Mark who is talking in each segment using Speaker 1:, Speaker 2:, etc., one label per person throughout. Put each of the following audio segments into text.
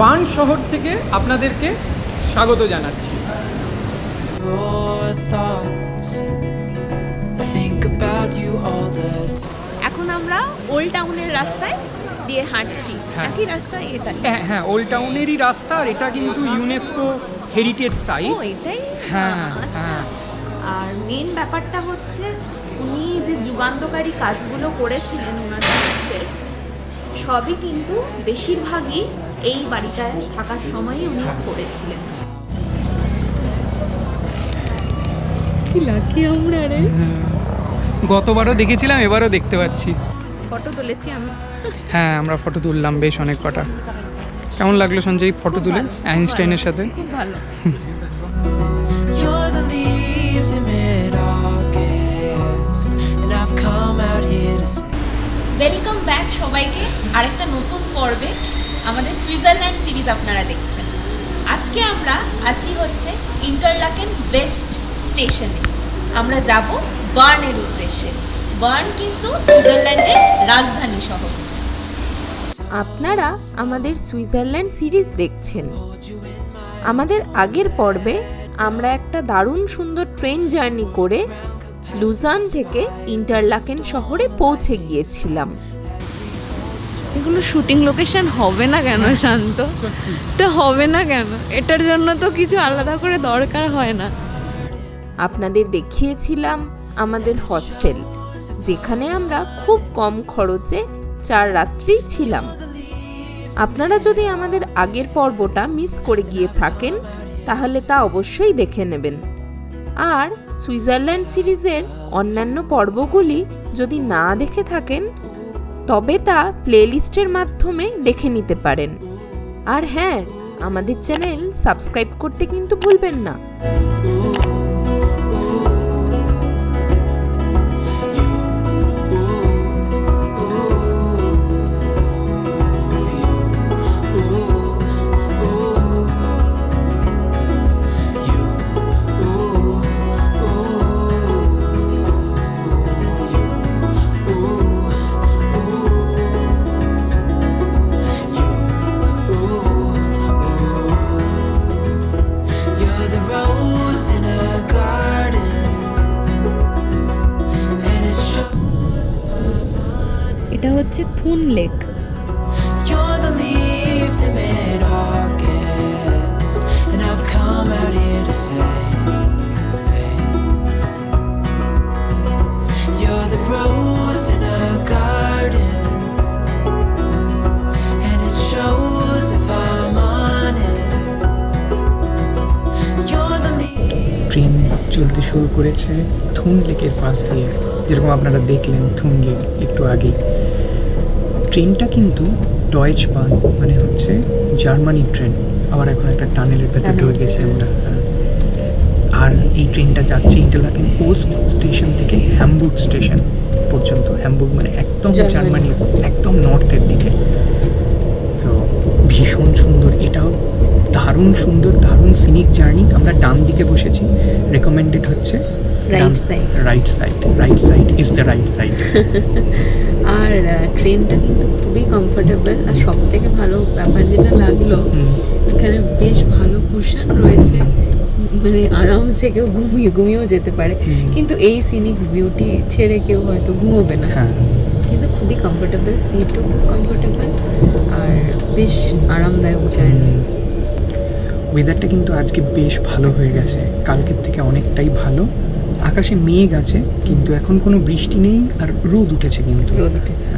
Speaker 1: বান শহর থেকে আপনাদেরকে স্বাগত জানাচ্ছি.
Speaker 2: এখন আমরা ওল্ড টাউনের রাস্তায় দিয়ে হাঁটছি
Speaker 1: হ্যাঁ।
Speaker 2: একই রাস্তায় এটা
Speaker 1: হ্যাঁ হ্যাঁ ওল্ড টাউনেরই রাস্তা আর এটা কিন্তু ইউনেস্কো হেরিটেজ সাইট
Speaker 2: এটাই
Speaker 1: হ্যাঁ,
Speaker 2: আচ্ছা
Speaker 1: হ্যাঁ।
Speaker 2: আর মেন ব্যাপারটা হচ্ছে উনি যে যুগান্তকারী কাজগুলো করেছিলেন ওনার সবই কিন্তু বেশিরভাগই এই বাড়িটায় থাকার সময়ই উনি করেছিলেন কি লাকি আমরা রে।
Speaker 1: গতবারও দেখেছিলাম এবারও দেখতে পাচ্ছি।
Speaker 2: ফটো তুলেছি আমি।
Speaker 1: হ্যাঁ আমরা ফটো তুললাম বেশ অনেক কটা। কেমন লাগল সঞ্জয় ফটো তুলে আইনস্টাইনের সাথে?
Speaker 2: খুব ভালো. ওয়েলকাম ব্যাক সবাইকে। আরেকটা নতুন আমাদের সুইজারল্যান্ড সিরিজ আপনারা দেখছেন। আজকে আমরা আছি হচ্ছে ইন্টারলাকেন ওয়েস্ট স্টেশনে। আমরা যাব বার্নের উদ্দেশ্যে। বার্ন কিন্তু সুইজারল্যান্ডের রাজধানী শহর।
Speaker 3: আপনারা আমাদের সুইজারল্যান্ড সিরিজ দেখছেন। আমাদের আগের পর্বে আমরা একটা দারুণ সুন্দর ট্রেন জার্নি করে লুজান থেকে ইন্টারলাকেন শহরে পৌঁছে গিয়েছিলাম।
Speaker 4: এগুলো শুটিং লোকেশন হবে না কেন শান্ত? এটা হবে না কেন? এটার জন্য তো কিছু আলাদা করে দরকার হয় না।
Speaker 3: আপনাদের দেখিয়েছিলাম আমাদের হস্টেল যেখানে আমরা খুব কম খরচে চার রাত্রি ছিলাম। আপনারা যদি আমাদের আগের পর্বটা মিস করে গিয়ে থাকেন তাহলে তা অবশ্যই দেখে নেবেন। আর সুইজারল্যান্ড সিরিজের অন্যান্য পর্বগুলি যদি না দেখে থাকেন তবে তা প্লেলিস্টের মাধ্যমে দেখে নিতে পারেন। আর হ্যাঁ আমাদের চ্যানেল সাবস্ক্রাইব করতে কিন্তু ভুলবেন না।
Speaker 5: You're the leaves.
Speaker 1: ট্রেন চলতে শুরু করেছে থুন লেকের পাশ দিয়ে। যেরকম আপনারা দেখলেন থুন লেক একটু আগেই ট্রেনটা কিন্তু ডয়েচ বান মানে হচ্ছে জার্মানির ট্রেন আবার এখন একটা টানেলের ভেতর ঢুকে গেছে আমরা হ্যাঁ। আর এই ট্রেনটা যাচ্ছে ইন্টারলাকেন পোস্ট স্টেশন থেকে হ্যামবুর্গ স্টেশন পর্যন্ত হ্যামবুর্গ মানে একদম
Speaker 4: জার্মানি।
Speaker 1: একদম নর্থের দিকে। তো ভীষণ সুন্দর এটাও দারুণ সুন্দর দারুণ সিনিক জার্নি আমরা ডান দিকে বসেছি রেকমেন্ডেড হচ্ছে
Speaker 4: Right side
Speaker 1: right side right side is the right side
Speaker 4: আর ট্রেনটা কিন্তু খুবই কমফোর্টেবল আর সব থেকে ভালো ব্যাপার যেটা লাগল এখানে বেশ ভালো কুশন রয়েছে। মানে আরামসে কেউ ঘুমিয়ে ঘুমিয়েও যেতে পারে। কিন্তু এই সিনিক বিউটি ছেড়ে কেউ হয়তো ঘুমোবে না।
Speaker 1: হ্যাঁ।
Speaker 4: কিন্তু খুবই কমফোর্টেবল সিটও খুব কমফোর্টেবল আর বেশ আরামদায়ক জার্নি
Speaker 1: ওয়েদারটা কিন্তু আজকে বেশ ভালো হয়ে গেছে। কালকের থেকে অনেকটাই ভালো। আকাশে মেঘ আছে কিন্তু এখন কোনো বৃষ্টি নেই আর রোদ উঠেছে কিন্তু।
Speaker 4: রোদ উঠেছে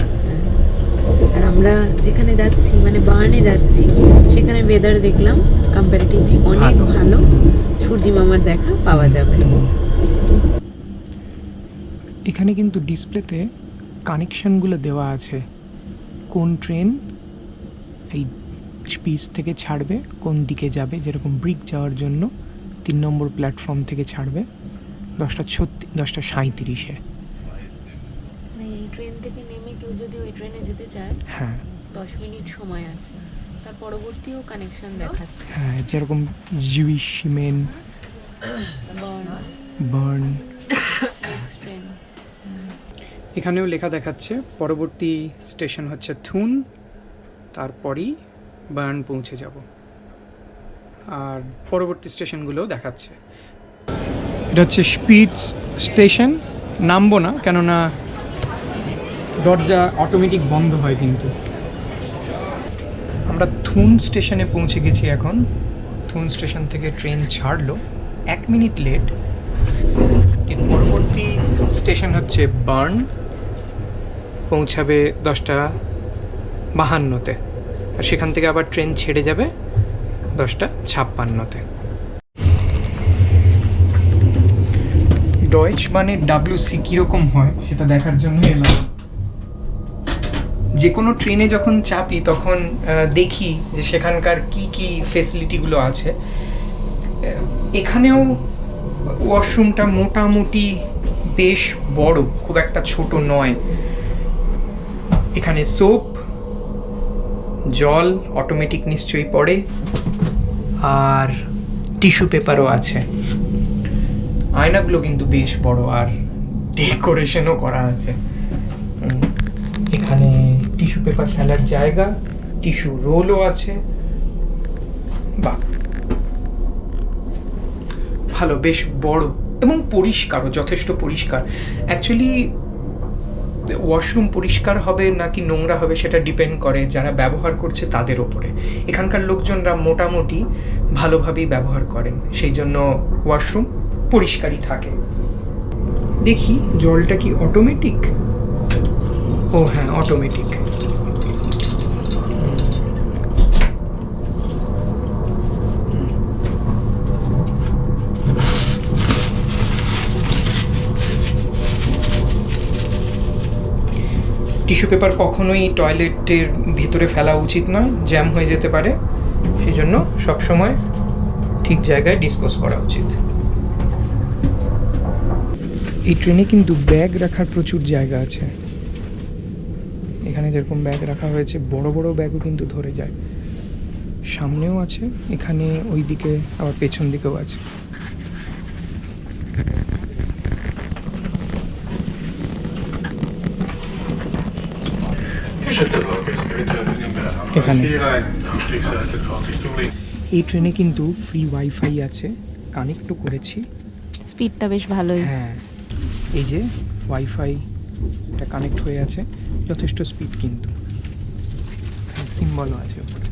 Speaker 4: আর আমরা যেখানে যাচ্ছি মানে বার্নে যাচ্ছি সেখানে ওয়েদার দেখলাম কম্পারেটিভলি অনেক
Speaker 1: ভালো।
Speaker 4: ভালো সূর্যি মামার দেখা পাওয়া যাবে।
Speaker 1: এখানে কিন্তু ডিসপ্লেতে কানেকশনগুলো দেওয়া আছে। কোন ট্রেন এই স্পিচ থেকে ছাড়বে কোন দিকে যাবে যেরকম ব্রিক যাওয়ার জন্য তিন নম্বর প্ল্যাটফর্ম থেকে ছাড়বে। দশটা ছত্রিশ দশটা সাঁইত্রিশে।
Speaker 4: মানে এই ট্রেন থেকে নেমে কেউ যদি ওই ট্রেনে যেতে চায়
Speaker 1: হ্যাঁ।
Speaker 4: দশ মিনিট সময় আছে। তার পরবর্তীও কানেকশন দেখাচ্ছে।
Speaker 1: হ্যাঁ যেরকম Zweisimmen
Speaker 4: Bern.
Speaker 1: Bern
Speaker 4: train
Speaker 1: এখানেও লেখা দেখাচ্ছে পরবর্তী স্টেশন হচ্ছে থুন তারপরই বার্ন পৌঁছে যাব। আর পরবর্তী স্টেশনগুলোও দেখাচ্ছে। এটা হচ্ছে স্পিড স্টেশন। নামবো না, কেননা দরজা অটোমেটিক বন্ধ হয় কিন্তু। আমরা থুন স্টেশনে পৌঁছে গেছি এখন। থুন স্টেশন থেকে ট্রেন ছাড়লো। এক মিনিট লেট। এর পরবর্তী স্টেশন হচ্ছে বার্ন। পৌঁছাবে দশটা বাহান্নতে। আর সেখান থেকে আবার ট্রেন ছেড়ে যাবে দশটা ছাপ্পান্নতে। ডয়েচ মানে ডাব্লিউসি কীরকম হয় সেটা দেখার জন্য এলাম। যে কোনো ট্রেনে যখন চাপি তখন দেখি যে সেখানকার কি কি ফেসিলিটিগুলো আছে। এখানেও ওয়াশরুমটা মোটামুটি বেশ বড়, খুব একটা ছোট নয়। এখানে সোপ জল অটোমেটিক নিশ্চয়ই পড়ে, আর টিস্যু পেপারও আছে। আয়নাগুলো কিন্তু বেশ বড় আর ডেকোরেশনও করা আছে। এখানে টিস্যু পেপার ফেলার জায়গা টিস্যু রোলও আছে। বাহ! ভালো, বেশ বড় এবং পরিষ্কারও যথেষ্ট পরিষ্কার। অ্যাকচুয়ালি ওয়াশরুম পরিষ্কার হবে নাকি নোংরা হবে সেটা ডিপেন্ড করে যারা ব্যবহার করছে তাদের ওপরে। এখানকার লোকজনরা মোটামুটি ভালোভাবেই ব্যবহার করেন, সেই জন্য ওয়াশরুম পরিষ্কারই থাকে। দেখি, জলটা কি অটোমেটিক ও হ্যাঁ অটোমেটিক টিস্যু পেপার কখনোই টয়লেটের ভিতরে ফেলা উচিত নয়, জ্যাম হয়ে যেতে পারে। সেই জন্য সবসময় ঠিক জায়গায় ডিসপোজ করা উচিত। এই ট্রেনে কিন্তু ব্যাগ রাখার প্রচুর জায়গা আছে। এখানে যেরকম ব্যাগ রাখা হয়েছে বড় বড় ব্যাগও কিন্তু ধরে যায়। সামনেও আছে এখানে ওই দিকে আবার পেছন দিকেও আছে। এখানে। এই ট্রেনে কিন্তু ফ্রি ওয়াইফাই আছে কানেক্টও করেছি।
Speaker 4: স্পিডটা বেশ ভালোই।
Speaker 1: হ্যাঁ। এই যে ওয়াইফাই এটা কানেক্ট হয়ে আছে, যথেষ্ট স্পিড কিন্তু। সিম্বলও আছে ওপরে।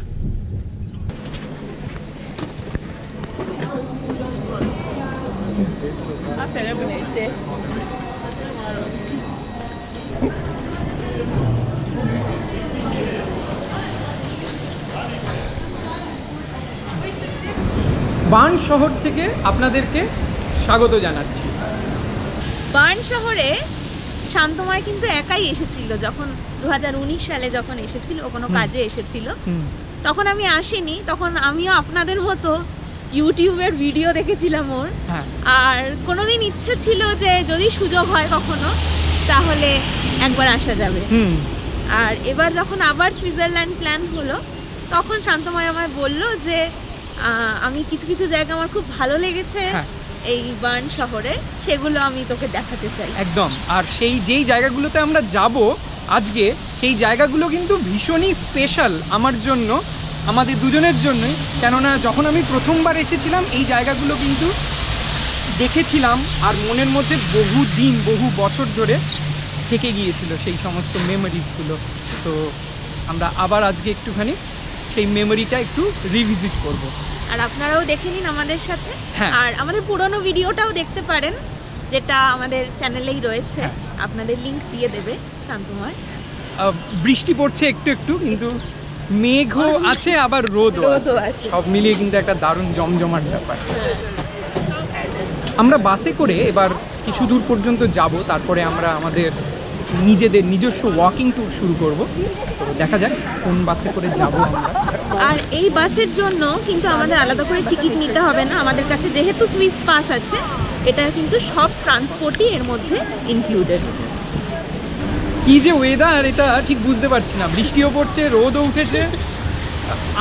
Speaker 1: বান শহর থেকে আপনাদেরকে স্বাগত জানাচ্ছি।
Speaker 2: বার্ন শহরে শান্তময় কিন্তু একাই এসেছিল যখন দু হাজার উনিশ সালে যখন এসেছিল কোনো কাজে এসেছিল। তখন আমি আসিনি তখন আমিও আপনাদের মতো ইউটিউবের ভিডিও দেখেছিলাম ওর।
Speaker 1: হ্যাঁ।
Speaker 2: আর কোনোদিন ইচ্ছে ছিল যে যদি সুযোগ হয় কখনো তাহলে একবার আসা যাবে।
Speaker 1: হুম।
Speaker 2: আর এবার যখন আবার সুইজারল্যান্ড প্ল্যান হলো তখন শান্তময় আমায় বলল যে আমি কিছু কিছু জায়গা আমার খুব ভালো লেগেছে।
Speaker 1: হ্যাঁ।
Speaker 2: এই বার্ন শহরে, সেগুলো আমি তোকে দেখাতে চাই।
Speaker 1: একদম। আর সেই যেই জায়গাগুলোতে আমরা যাব আজকে, সেই জায়গাগুলো কিন্তু ভীষণই স্পেশাল আমার জন্য, আমাদের দুজনের জন্যই। কেননা যখন আমি প্রথমবার এসেছিলাম, এই জায়গাগুলো কিন্তু দেখেছিলাম আর মনের মধ্যে বহু দিন, বহু বছর ধরে থেকে গিয়েছিল সেই সমস্ত মেমোরিজগুলো তো আমরা আবার আজকে একটুখানি সেই মেমোরিটা একটু রিভিজিট করব।
Speaker 2: আর আপনারাও দেখে নিন আমাদের সাথে।
Speaker 1: হ্যাঁ।
Speaker 2: আর আমাদের পুরনো ভিডিওটাও দেখতে পারেন যেটা আমাদের চ্যানেলেই রয়েছে।
Speaker 1: হ্যাঁ।
Speaker 2: আপনাদের লিংক দিয়ে দেবে শান্তময়।
Speaker 1: বৃষ্টি পড়ছে একটু একটু কিন্তু মেঘও আছে আবার রোদও আছে। সব মিলিয়ে কিন্তু একটা দারুণ জমজমাট ব্যাপার। আমরা বাসে করে এবার কিছু দূর পর্যন্ত যাব তারপরে আমরা আমাদের নিজেদের নিজস্ব ওয়াকিং ট্যুর শুরু করব। তো দেখা যাক কোন বাসে করে যাব আমরা।
Speaker 2: আর এই বাসের জন্য কিন্তু আমাদের আলাদা করে টিকিট নিতে হবে না। আমাদের কাছে যেহেতু সুইস পাস আছে এটা কিন্তু সব ট্রান্সপোর্টই এর মধ্যে ইনক্লুডেড
Speaker 1: কি যে ওয়েদার এটা ঠিক বুঝতে পারছি না। বৃষ্টিও পড়ছে রোদও উঠেছে।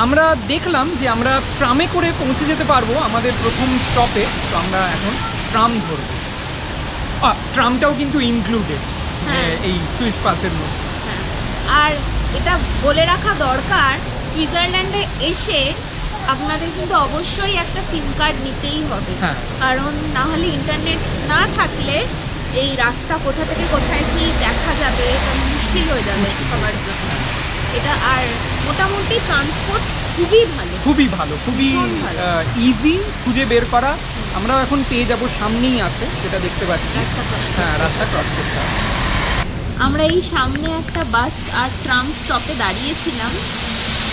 Speaker 1: আমরা দেখলাম যে আমরা ট্রামে করে পৌঁছে যেতে পারব আমাদের প্রথম স্টপে তো আমরা এখন ট্রাম ধরব। ট্রামটাও কিন্তু ইনক্লুডেড
Speaker 2: হ্যাঁ।
Speaker 1: এই সুইস পাসের মধ্যে।
Speaker 2: আর এটা বলে রাখা দরকার সুইজারল্যান্ডে এসে আপনাদের কিন্তু অবশ্যই একটা সিম কার্ড নিতেই হবে।
Speaker 1: হ্যাঁ।
Speaker 2: কারণ না হলে ইন্টারনেট না থাকলে এই রাস্তা কোথা থেকে কোথায় কি দেখা যাবে মুশকিল হয়ে যাবে সবার জন্য। এটা আর মোটামুটি ট্রান্সপোর্ট খুবই ভালো।
Speaker 1: খুবই ভালো খুবই ইজি খুঁজে বের করা। আমরাও এখন পেয়ে যাব সামনেই আছে সেটা দেখতে পাচ্ছি। হ্যাঁ রাস্তা ক্রস করতে
Speaker 2: আমরা এই সামনে একটা বাস আর ট্রাম স্টপে দাঁড়িয়েছিলাম।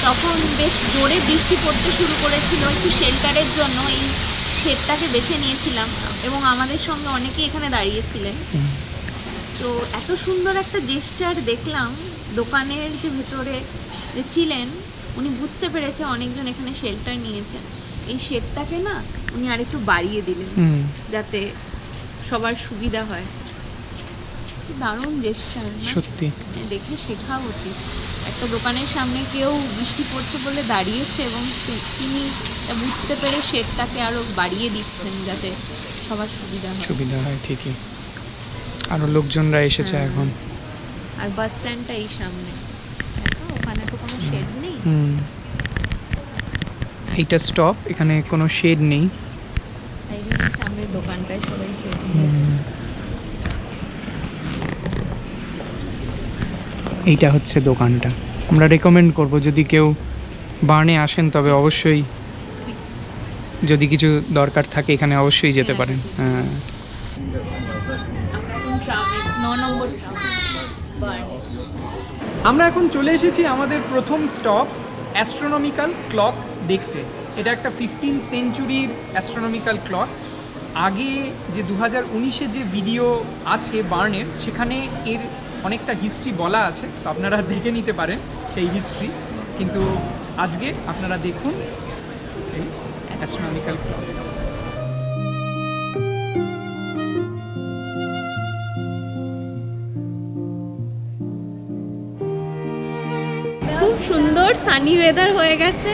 Speaker 2: তখন বেশ জোরে বৃষ্টি পড়তে শুরু করেছিল একটু শেল্টারের জন্য এই শেডটাকে বেছে নিয়েছিলাম এবং আমাদের সঙ্গে অনেকেই এখানে দাঁড়িয়েছিলেন। তো এত সুন্দর একটা জেস্চার দেখলাম দোকানের যে ভেতরে যে ছিলেন উনি বুঝতে পেরেছে অনেকজন এখানে শেল্টার নিয়েছেন। এই শেডটাকে না উনি আরেকটু বাড়িয়ে দিলেন যাতে সবার সুবিধা হয়। দারুণ জেস্টার
Speaker 1: সত্যি।
Speaker 2: দেখে শেখা উচিত। একটা দোকানের সামনে কেউ বৃষ্টি পড়ছে বলে দাঁড়িয়েছে এবং তিনি বুঝতে পেরে শেডটাকে আরও বাড়িয়ে দিচ্ছেন যাতে সবার সুবিধা হয়।
Speaker 1: সুবিধা হয় ঠিকই। আরও লোকজনরা এসেছে
Speaker 2: হ্যাঁ।
Speaker 1: এখন।
Speaker 2: আর বাস স্ট্যান্ডটা এই সামনে। ওখানে তো কোনো শেড নেই।
Speaker 1: হুম। এইটা স্টপ এখানে কোনো শেড নেই।
Speaker 2: সামনের দোকানটায় সবাই শেড
Speaker 1: হুম। এইটা হচ্ছে দোকানটা। আমরা রেকমেন্ড করব যদি কেউ বার্নে আসেন তবে অবশ্যই যদি কিছু দরকার থাকে এখানে অবশ্যই যেতে পারেন। হ্যাঁ।
Speaker 2: আমরা এখন
Speaker 1: চলে এসেছি আমাদের প্রথম স্টপ অ্যাস্ট্রোনমিক্যাল ক্লক দেখতে। এটা একটা ফিফটিন সেঞ্চুরির অ্যাস্ট্রোনমিক্যাল ক্লক আগে যে দু হাজার উনিশে যে ভিডিও আছে বার্নের সেখানে এর অনেকটা হিস্ট্রি বলা আছে, তো আপনারা দেখে নিতে পারেন সেই হিস্ট্রি কিন্তু আজকে আপনারা দেখুন এই অ্যাস্ট্রোনমিক্যাল ক্লক
Speaker 2: সুন্দর সানি ওয়েদার হয়ে গেছে,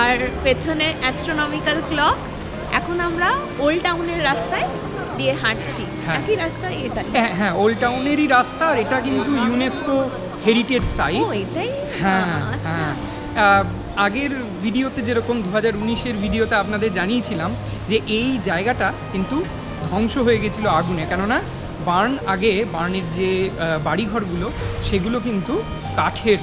Speaker 2: আর পেছনে অ্যাস্ট্রোনমিক্যাল ক্লক এখন আমরা ওল্ড টাউনের রাস্তায় দিয়ে হাঁটছি।
Speaker 1: হ্যাঁ।
Speaker 2: একই রাস্তায় এটা
Speaker 1: হ্যাঁ হ্যাঁ ওল্ড টাউনেরই রাস্তা আর এটা কিন্তু ইউনেস্কো হেরিটেজ সাইট
Speaker 2: ও এটাই?
Speaker 1: হ্যাঁ
Speaker 2: আচ্ছা।
Speaker 1: হ্যাঁ। আগের ভিডিওতে যেরকম দু হাজার উনিশের ভিডিওতে আপনাদের জানিয়েছিলাম যে এই জায়গাটা কিন্তু ধ্বংস হয়ে গেছিল আগুনে। কেননা বার্ন আগে বার্নের যে বাড়িঘরগুলো সেগুলো কিন্তু কাঠের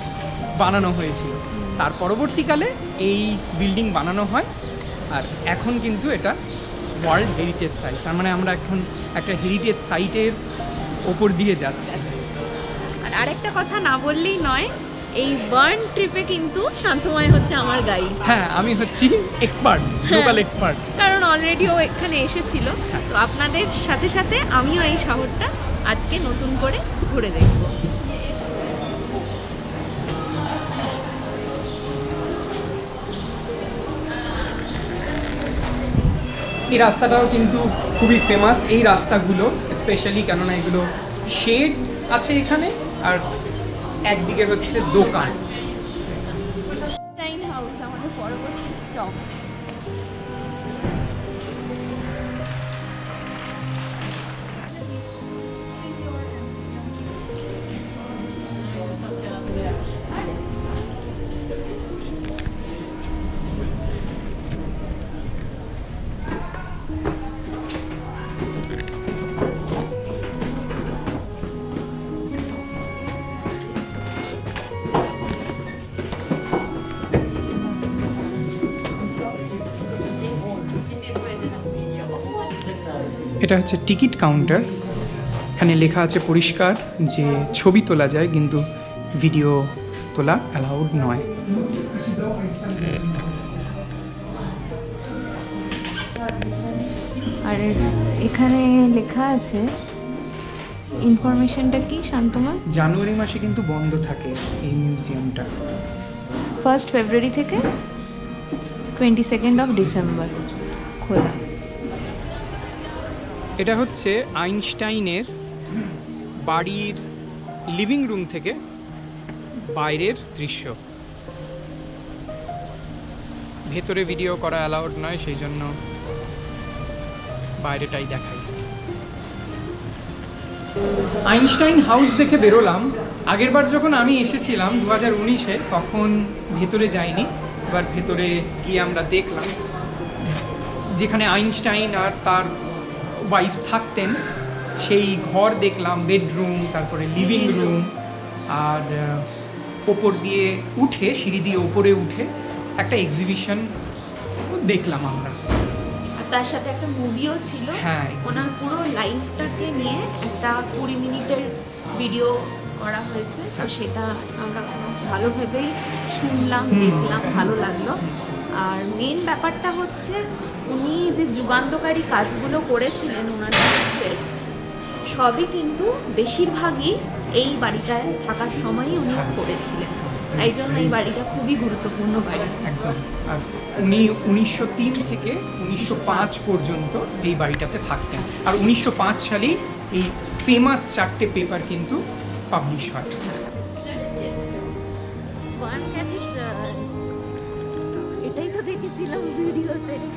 Speaker 1: বানানো হয়েছিল। তার পরবর্তীকালে এই বিল্ডিং বানানো হয় আর এখন কিন্তু এটা ওয়ার্ল্ড হেরিটেজ সাইট তার মানে আমরা এখন একটা হেরিটেজ সাইটের ওপর দিয়ে যাচ্ছি।
Speaker 2: আর আরেকটা কথা না বললেই নয় এই বার্ন ট্রিপে কিন্তু শান্তময় হচ্ছে আমার গাইড
Speaker 1: হ্যাঁ আমি হচ্ছি এক্সপার্ট গ্লোবাল এক্সপার্ট
Speaker 2: কারণ অলরেডি ও এখানে এসেছিল। তো আপনাদের সাথে সাথে আমিও এই শহরটা আজকে নতুন করে ঘুরে দেখব।
Speaker 1: এই রাস্তাটাও কিন্তু খুবই ফেমাস এই রাস্তাগুলো স্পেশালি কেননা এগুলো শেড আছে এখানে আর একদিকে হচ্ছে দোকান। এটা হচ্ছে টিকিট কাউন্টার। এখানে লেখা আছে পরিষ্কার যে ছবি তোলা যায় কিন্তু ভিডিও তোলা অ্যালাউড নয়।
Speaker 4: আর এখানে লেখা আছে ইনফরমেশনটা কি শান্তমা?
Speaker 1: জানুয়ারি মাসে কিন্তু বন্ধ থাকে এই মিউজিয়ামটা।
Speaker 4: ফার্স্ট ফেব্রুয়ারি থেকে টোয়েন্টি সেকেন্ড অফ ডিসেম্বর খোলা।
Speaker 1: এটা হচ্ছে আইনস্টাইনের বাড়ির লিভিং রুম থেকে বাইরের দৃশ্য। ভেতরে ভিডিও করা অ্যালাউড নয়, সেই জন্য বাইরেটাই দেখাই। আইনস্টাইন হাউস দেখে বেরোলাম। আগেরবার যখন আমি এসেছিলাম দু হাজার উনিশে, তখন ভেতরে যাইনি, এবার ভেতরে গিয়ে আমরা দেখলাম। যেখানে আইনস্টাইন আর তার ওয়াইফ থাকতেন সেই ঘর দেখলাম বেডরুম তারপরে লিভিং রুম আর ওপর দিয়ে উঠে সিঁড়ি দিয়ে ওপরে উঠে একটা এক্সিবিশন দেখলাম আমরা।
Speaker 2: তার সাথে একটা মুভিও ছিল।
Speaker 1: হ্যাঁ
Speaker 2: ওনার পুরো লাইফটাকে নিয়ে একটা কুড়ি মিনিটের ভিডিও করা হয়েছে। তো সেটা আমরা ভালোভাবেই শুনলাম দেখলাম ভালো লাগল। আর মেন ব্যাপারটা হচ্ছে উনি যে যুগান্তকারী কাজগুলো করেছিলেন ওনার সবই কিন্তু বেশিরভাগই এই বাড়িটায় থাকার সময়ই উনি করেছিলেন। তাই জন্য এই বাড়িটা খুবই গুরুত্বপূর্ণ বাড়ি।
Speaker 1: একদম। আর উনি উনিশশো তিন থেকে উনিশশো পাঁচ পর্যন্ত এই বাড়িটাতে থাকতেন। আর উনিশশো পাঁচ সালেই এই ফেমাস চারটে পেপার কিন্তু পাবলিশ হয়।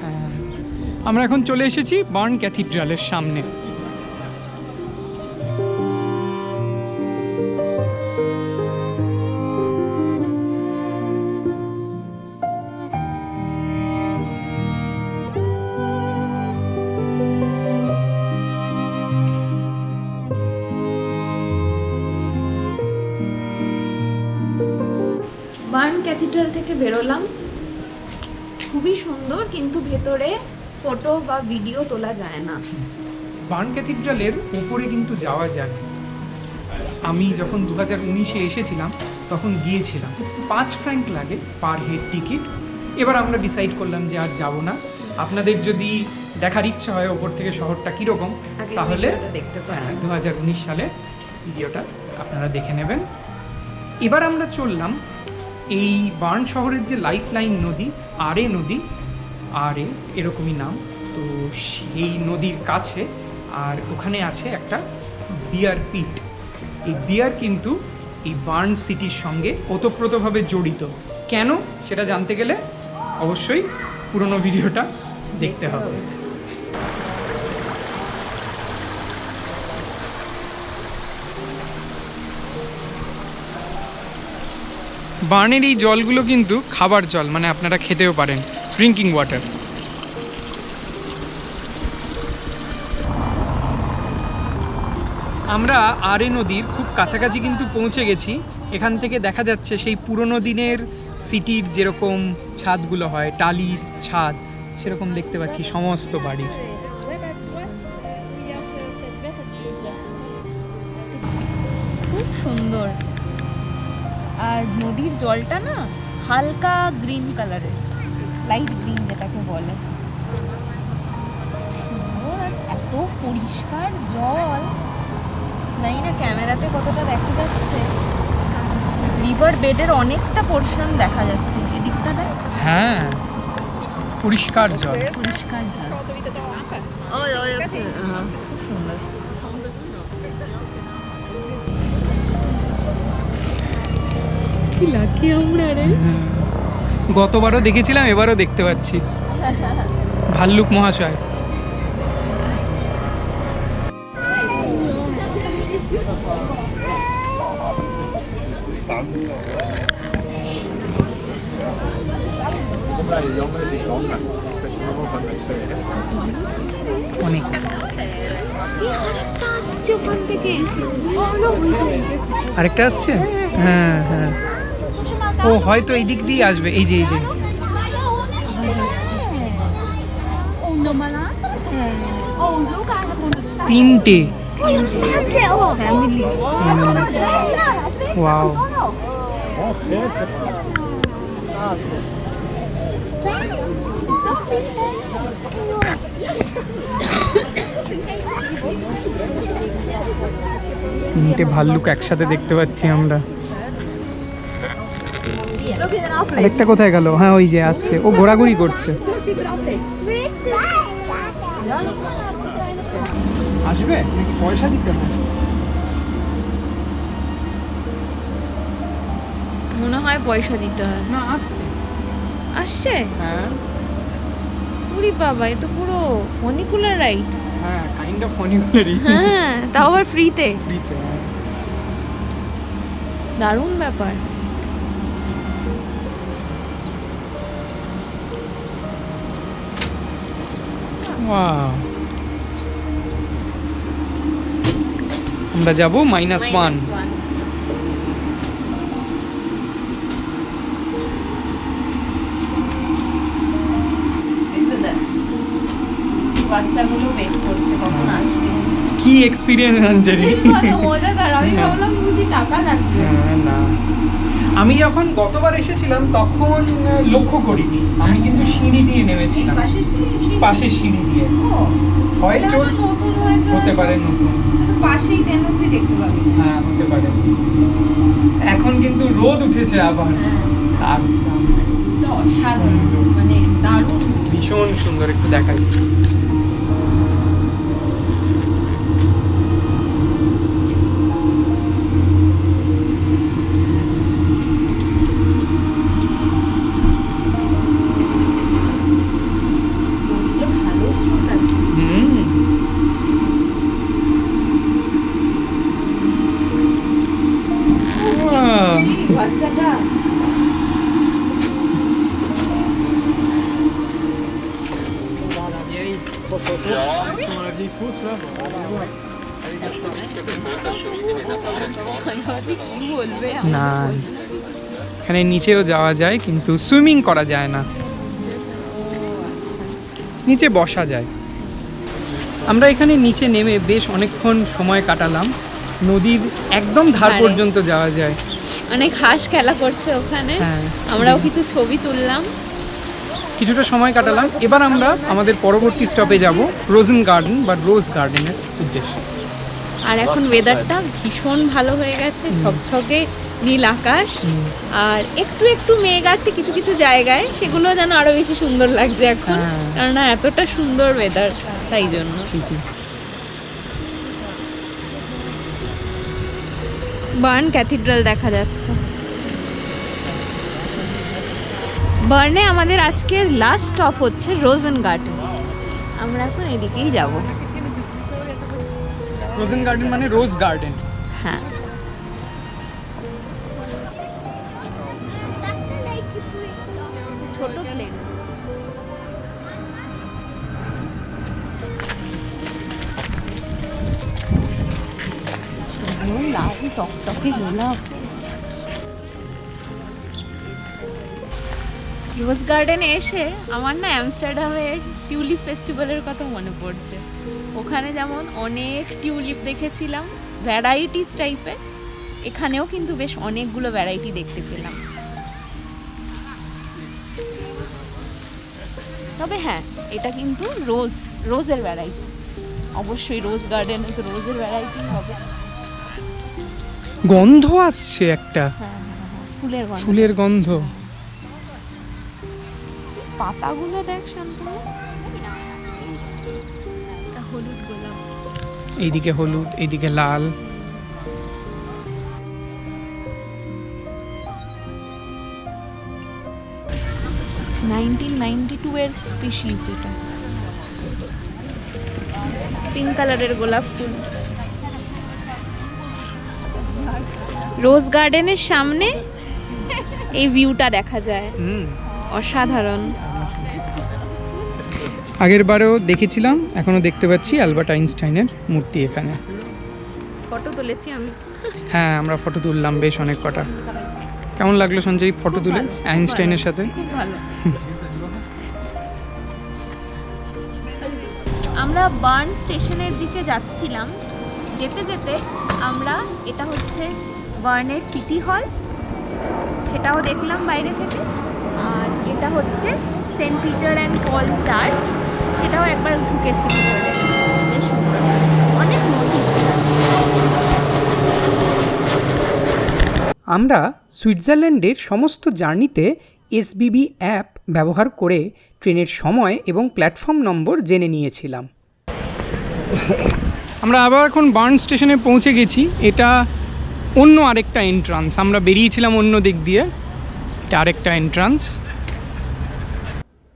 Speaker 1: হ্যাঁ। আমরা এখন চলে এসেছি বার্ন ক্যাথিড্রালের সামনে।
Speaker 2: বার্ন ক্যাথিড্রাল থেকে বেরোলাম। কিন্তু ভেতরে ফটো বা ভিডিও তোলা যায় না।
Speaker 1: বার্ন ক্যাথিড্রালের ওপরে কিন্তু যাওয়া যায়। আমি যখন দু হাজার উনিশে এসেছিলাম তখন গিয়েছিলাম। পাঁচ ফ্র্যাঙ্ক লাগে পার হেড টিকিট এবার আমরা ডিসাইড করলাম যে আর যাব না। আপনাদের যদি দেখার ইচ্ছা হয় ওপর থেকে শহরটা কীরকম তাহলে
Speaker 2: দেখতে পারেন।
Speaker 1: দু হাজার উনিশ সালে ভিডিওটা আপনারা দেখে নেবেন। এবার আমরা চললাম এই বার্ন শহরের যে লাইফ লাইন নদী আরে নদী আরে এরকমই নাম। তো সেই নদীর কাছে আর ওখানে আছে একটা বিয়ার পিট এই বিয়ার কিন্তু এই বার্ন সিটির সঙ্গে ওতপ্রোতভাবে জড়িত। কেন? সেটা জানতে গেলে অবশ্যই পুরনো ভিডিওটা দেখতে হবে। বার্নের এই জলগুলো কিন্তু খাবার জল মানে আপনারা খেতেও পারেন। ড্রিঙ্কিং ওয়াটার আমরা আরে নদীর খুব কাছাকাছি কিন্তু পৌঁছে গেছি। এখান থেকে দেখা যাচ্ছে সেই পুরনো দিনের সিটির যেরকম ছাদগুলো হয় টালির ছাদ সেরকম দেখতে পাচ্ছি সমস্ত বাড়ির।
Speaker 2: খুব সুন্দর। আর নদীর জলটা না হালকা গ্রিন কালারের। লাইট গ্রিন যেটাকে বলে। এত পরিষ্কার জল। নাই না ক্যামেরাতে কতটা দেখা যাচ্ছে। রিভার বেডের অনেকটা পোর্শন দেখা যাচ্ছে। এদিকটা দেখ।
Speaker 1: হ্যাঁ পরিষ্কার জল।
Speaker 2: পরিষ্কার জল। সুন্দর কি লাকি আমরা রে।
Speaker 1: গতবারও দেখেছিলাম এবারও দেখতে পাচ্ছি। ভাল্লুক মহাশয়। অনেক। আরেকটা আসছে হ্যাঁ হ্যাঁ। ও হয়তো এই দিক দিয়ে আসবে। এই যে এই যে। তিনটে। ওয়াও তিনটে ভাল্লুক একসাথে দেখতে পাচ্ছি আমরা। আরেকটা কোথায় গেল? হ্যাঁ ওই যে আসছে। ও ঘোরাঘুরি করছে। আসবে? নাকি পয়সা দিতে হবে?
Speaker 4: মনে হয় পয়সা দিতে হয়।
Speaker 1: না আসছে।
Speaker 4: আসছে?
Speaker 1: হ্যাঁ।
Speaker 4: উরি বাবা এ তো পুরো ফনিকুলার রাইড
Speaker 1: হ্যাঁ কাইন্ড অফ ফনিগুলারই
Speaker 4: হ্যাঁ তাও আবার ফ্রিতে
Speaker 1: ফ্রিতে
Speaker 2: দারুণ ব্যাপার।
Speaker 1: আমরা যাব মাইনাস ওয়ান
Speaker 2: বাচ্চাগুলো ওয়েট করছে কখন আসবে?
Speaker 1: কি এক্সপিরিয়েন্স আঞ্জলি
Speaker 2: মজাদার। আমি ভাবলাম বুঝি টাকা লাগবে।
Speaker 1: না। আমি যখন গতবার এসেছিলাম তখন লক্ষ্য করিনি। আমি কিন্তু সিঁড়ি দিয়ে নেমেছিলাম।
Speaker 2: পাশে
Speaker 1: পাশের সিঁড়ি দিয়ে। হয় চল হতে পারে নতুন।
Speaker 2: পাশেই দেন তুই দেখতে পাবি।
Speaker 1: হ্যাঁ হতে পারে। এখন কিন্তু রোদ উঠেছে আবার। তার
Speaker 2: অসাধারণ মানে দারুণ।
Speaker 1: ভীষণ সুন্দর একটু দেখাই। এখানে নিচেও যাওয়া যায় কিন্তু সুইমিং করা যায় না। নিচে বসা যায়। আমরা এখানে নিচে নেমে বেশ অনেকক্ষণ সময় কাটালাম। নদীর একদম ধার পর্যন্ত যাওয়া যায়।
Speaker 2: অনেক হাঁস খেলা করছে ওখানে।
Speaker 1: হ্যাঁ।
Speaker 2: আমরাও কিছু ছবি তুললাম।
Speaker 1: কিছুটা সময় কাটালাম। এবার আমরা আমাদের পরবর্তী স্টপে যাব রোজেন গার্ডেন বা রোজ গার্ডেনের উদ্দেশ্যে।
Speaker 2: আর এখন ওয়েদারটা ভীষণ ভালো হয়ে গেছে ঝকঝকে নীল আকাশ। আর একটু একটু মেঘ আছে কিছু কিছু জায়গায় সেগুলো যেন আরও বেশি সুন্দর লাগছে এখন
Speaker 1: হ্যাঁ।
Speaker 2: কারণ এতটা সুন্দর ওয়েদার তাই জন্য। বার্ন ক্যাথিড্রাল দেখা যাচ্ছে। বার্নে আমাদের আজকের লাস্ট স্টপ হচ্ছে রোজেন গার্ডেন আমরা এখন এদিকেই যাব।
Speaker 1: রোজেন গার্ডেন মানে রোজ গার্ডেন
Speaker 2: রোজ গার্ডেনে এসে আমার না অ্যামস্টারডামের টিউলিপ ফেস্টিভ্যালের কথা মনে পড়ছে। ওখানে যেমন অনেক টিউলিপ দেখেছিলাম ভ্যারাইটিস টাইপের এখানেও কিন্তু বেশ অনেকগুলো ভ্যারাইটি দেখতে পেলাম। তবে হ্যাঁ এটা কিন্তু রোজ রোজের ভ্যারাইটি অবশ্যই রোজ গার্ডেনে তো রোজের ভ্যারাইটি হবে।
Speaker 1: গন্ধ আসছে একটা।
Speaker 2: ফুলের গন্ধ।
Speaker 1: ফুলের গন্ধ।
Speaker 2: পাতাগুলো দেখ শান্তনু হলুদ গোলাপ।
Speaker 1: এইদিকে হলুদ এইদিকে লাল।
Speaker 2: নাইনটিন নাইনটি টু এর স্পিসিস এটা। পিঙ্ক কালারের গোলাপ ফুল। রোজ গার্ডেনের সামনে এই ভিউটা দেখা যায়।
Speaker 1: হুম।
Speaker 2: অসাধারণ।
Speaker 1: আগের বারেও দেখেছিলাম এখনও দেখতে পাচ্ছি অ্যালবার্ট আইনস্টাইনের মূর্তি এখানে।
Speaker 2: ফটো তুলেছি আমি।
Speaker 1: হ্যাঁ আমরা ফটো তুললাম বেশ অনেক কটা। কেমন লাগল সঞ্জয় ফটো তুলে আইনস্টাইনের সাথে?
Speaker 2: আমরা বার্ন স্টেশনের দিকে যাচ্ছিলাম। যেতে যেতে আমরা এটা হচ্ছে বার্নের সিটি হল। সেটাও দেখলাম বাইরে থেকে। আর এটা হচ্ছে Saint Peter and Paul church. সেটাও একবার ঢুকেছি ভিতরে। বেশ সুন্দর অনেক মোটিভ
Speaker 1: আমরা সুইজারল্যান্ডের সমস্ত জার্নিতে এসবিবি অ্যাপ ব্যবহার করে ট্রেনের সময় এবং প্ল্যাটফর্ম নম্বর জেনে নিয়েছিলাম। আমরা আবার এখন বার্ন স্টেশনে পৌঁছে গেছি। এটা অন্য আরেকটা এন্ট্রান্স আমরা বেরিয়েছিলাম অন্য দিক দিয়ে। এটা আরেকটা এন্ট্রান্স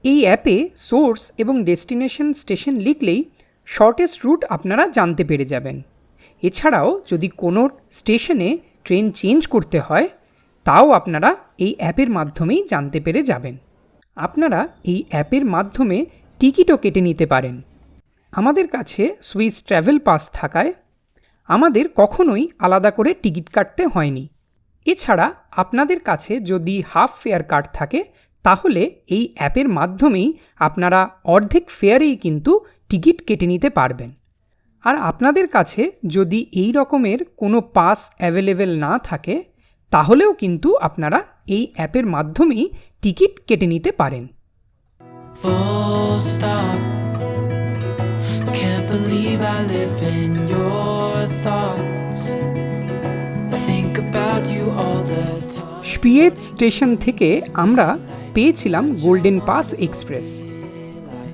Speaker 1: এই অ্যাপে সোর্স এবং ডেস্টিনেশন স্টেশন লিখলেই শর্টেস্ট রুট আপনারা জানতে পেরে যাবেন। এছাড়াও যদি কোনো স্টেশনে
Speaker 6: ট্রেন চেঞ্জ করতে হয়, তাও আপনারা এই অ্যাপের মাধ্যমেই জানতে পেরে যাবেন। আপনারা এই অ্যাপের মাধ্যমে টিকিটও কেটে নিতে পারেন। আমাদের কাছে সুইস ট্র্যাভেল পাস থাকায় আমাদের কখনোই আলাদা করে টিকিট কাটতে হয়নি। এছাড়া আপনাদের কাছে যদি হাফ ফেয়ার কার্ড থাকে তাহলে এই অ্যাপের মাধ্যমেই আপনারা অর্ধেক ফেয়ারেই কিন্তু টিকিট কেটে নিতে পারবেন। আর আপনাদের কাছে যদি এই রকমের কোনো পাস অ্যাভেলেবেল না থাকে তাহলেও কিন্তু আপনারা এই অ্যাপের মাধ্যমেই টিকিট কেটে নিতে পারেন. স্পিয়েট স্টেশন থেকে আমরা পেয়েছিলাম গোল্ডেন পাস এক্সপ্রেস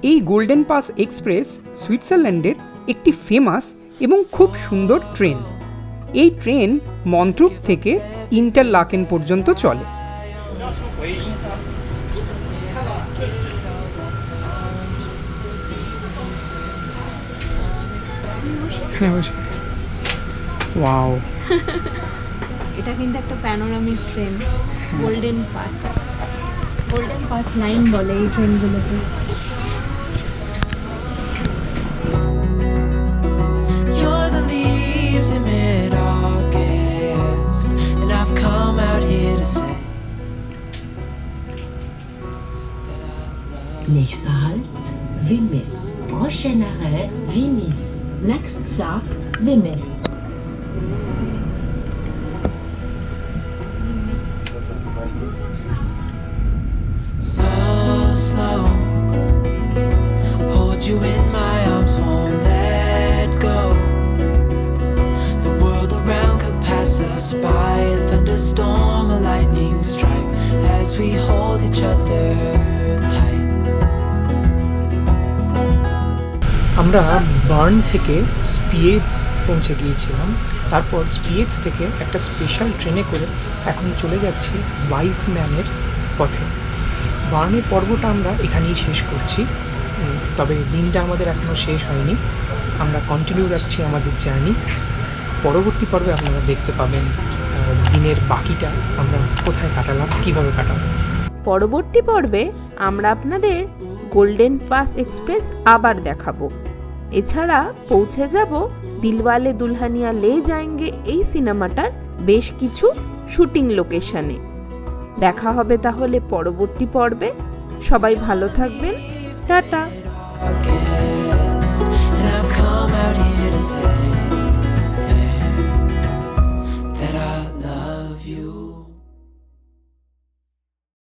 Speaker 6: এই গোল্ডেন পাস এক্সপ্রেস সুইজারল্যান্ডের একটি ফেমাস এবং খুব সুন্দর ট্রেন এই ট্রেন মন্ত্রুক থেকে ইন্টারলাকেন পর্যন্ত চলে। ওয়াও
Speaker 2: এটা কিন্তু একটা panoramic train golden pass pass line বলে এই ট্রেনগুলোকে
Speaker 7: You're the leaves in mid August, and I've come out here to say.
Speaker 5: Nächster Halt, Wimmis. Prochain arrêt, Wimmis. Next stop, Wimmis.
Speaker 6: আমরা Bern থেকে Spiez পৌঁছে গিয়েছিলাম। তারপর স্পিয়েটস থেকে একটা স্পেশাল ট্রেনে করে এখন চলে যাচ্ছি ওয়াইসম্যানের পথে। বার্নের পর্বটা আমরা এখানেই শেষ করছি। তবে দিনটা আমাদের এখনও শেষ হয়নি। আমরা কন্টিনিউ রাখছি আমাদের জার্নি পরবর্তী পর্বে আপনারা দেখতে পাবেন দিনের বাকিটা আমরা কোথায় কাটালাম, কীভাবে কাটালাম
Speaker 3: পরবর্তী পর্বে আমরা আপনাদের গোল্ডেন পাস এক্সপ্রেস আবার দেখাবো। এছাড়া পৌঁছে যাব দিলওয়ালে দুলহানিয়া লে যায়েঙ্গে এই সিনেমাটার বেশ কিছু শুটিং লোকেশনে। দেখা হবে তাহলে পরবর্তী পর্বে। সবাই ভালো থাকবেন। টাটা।